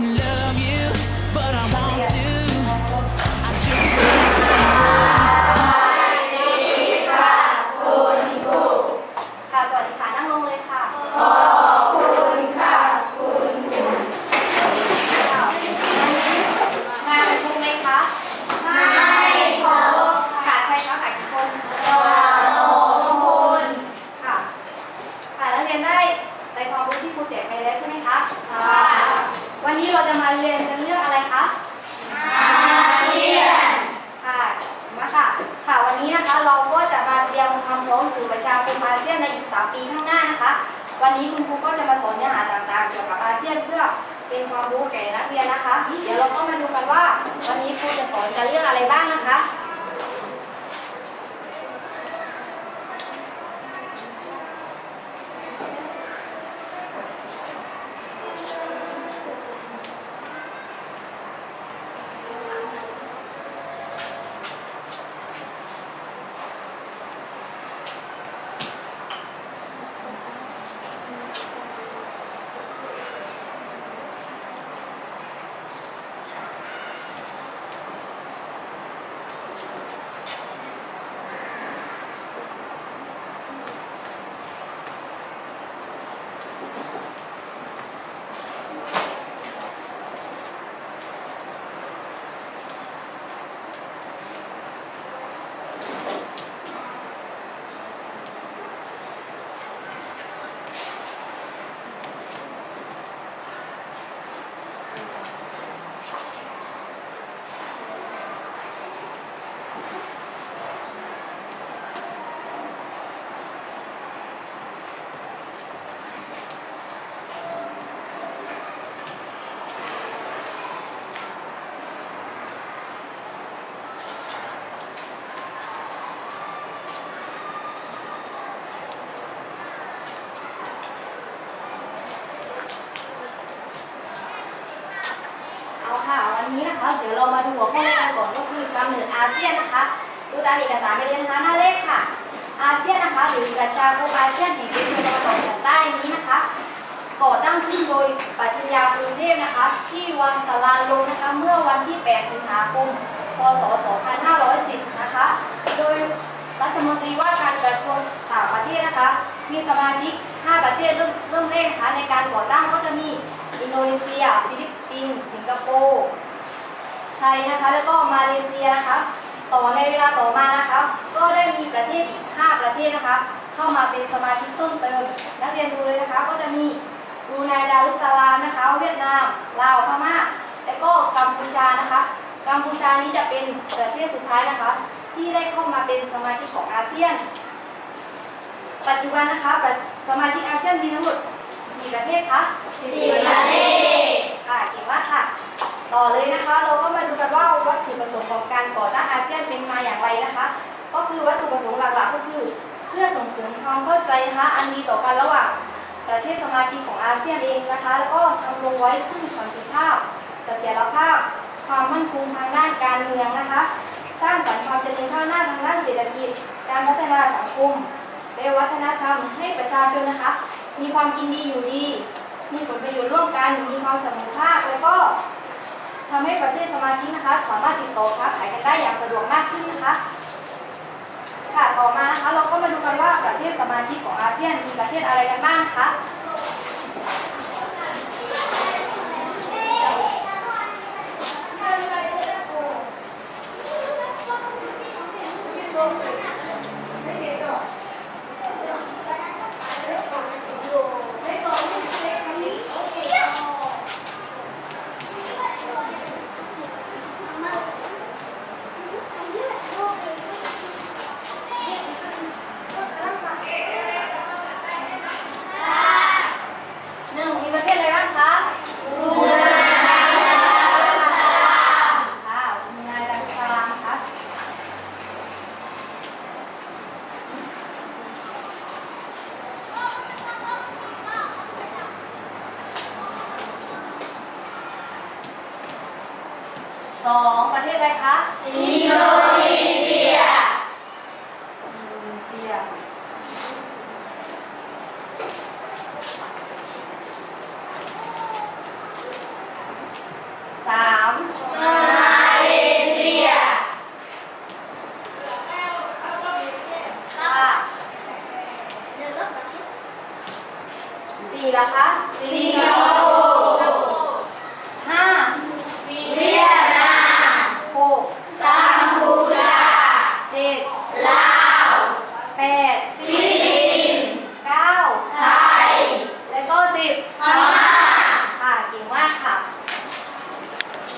love you, รู้แก่นักเรียนนะคะ เดี๋ยวเราก็มาดูกันว่า วันนี้ครูจะสอนกันเรื่องอะไรบ้างนะคะ เอาค่ะ วันนี้นะคะ เดี๋ยวเรามาดูหัวข้อแรกกันก่อนก็คือกำเนิดอาเซียนนะคะดูตามเอกสารไปเลยนะคะหน้าเลขค่ะ อาเซียนนะคะหรือประชาคมอาเซียนแห่งเอเชียตะวันออกเฉียงใต้นี้นะคะ ก่อตั้งขึ้นโดยปฏิญญากรุงเทพนะคะ ที่วังสาราลงนะคะเมื่อวันที่ 8 สิงหาคม พศ 2510 นะคะ โดยรัฐมนตรีว่าการกระทรวงต่างประเทศนะคะ มีสมาชิก 5 ประเทศเริ่มเริ่มแรกนะคะในการก่อตั้งก็จะมีอินโดนีเซีย ฟิลิปปินส์ สิงคโปร์ ไทยนะคะ แล้วก็มาเลเซียนะคะ ต่อในเวลาต่อมานะคะ ก็ได้มีประเทศอีก 5 ประเทศนะคะ เข้ามาเป็นสมาชิกเพิ่มเติม นักเรียนดูเลยนะคะ ก็จะมีบรูไนดารุสลามนะคะ เวียดนาม ลาว พม่า และก็กัมพูชานะคะ กัมพูชานี้จะเป็นประเทศสุดท้ายนะคะ ที่ได้เข้ามาเป็นสมาชิกของอาเซียน ปัจจุบันนะคะประสมาชิกอาเซียนมีทั้งหมดกี่ประเทศคะสี่ประเทศ ค่ะ เก่งมากค่ะ ต่อเลยนะคะ เราก็มาดูกันว่าวัต ถุประสงค์ของการก่อตั้งอาเซียนเป็นมาอย่างไรนะคะ ก็คือวัตถุประสงค์หลักๆก็คือ เพื่อส่งเสริมความเข้าใจนะคะอันดีต่อกันระหว่างประเทศสมาชิกของอาเซียนเองนะคะ แล้วก็ทำลงไว้ซึ่งสันติภาพเสถียรภาพ ความมั่นคงทางด้านการเมืองนะคะ สร้างสรรค์ความเจริญก้าวหน้าทางด้านเศรษฐกิจ การพัฒนาสังคมและวัฒนธรรมให้ประชาชนนะคะ มีความกินดีอยู่ดี มีผลประโยชน์ร่วมกัน มีความเสมอภาค แล้วก็ ชิกนะคะสามารถติดต่อค้าขายกันได้อย่างสะดวกมากขึ้นนะคะ ค่ะต่อมานะคะเราก็มาดูกันว่าประเทศสมาชิกของอาเซียนมีประเทศอะไรกันบ้างคะ องประเทศใดคะอินโดนีเซียอินโดนีเซียสามมาเลเซียสี่ละคะสิงคโปร์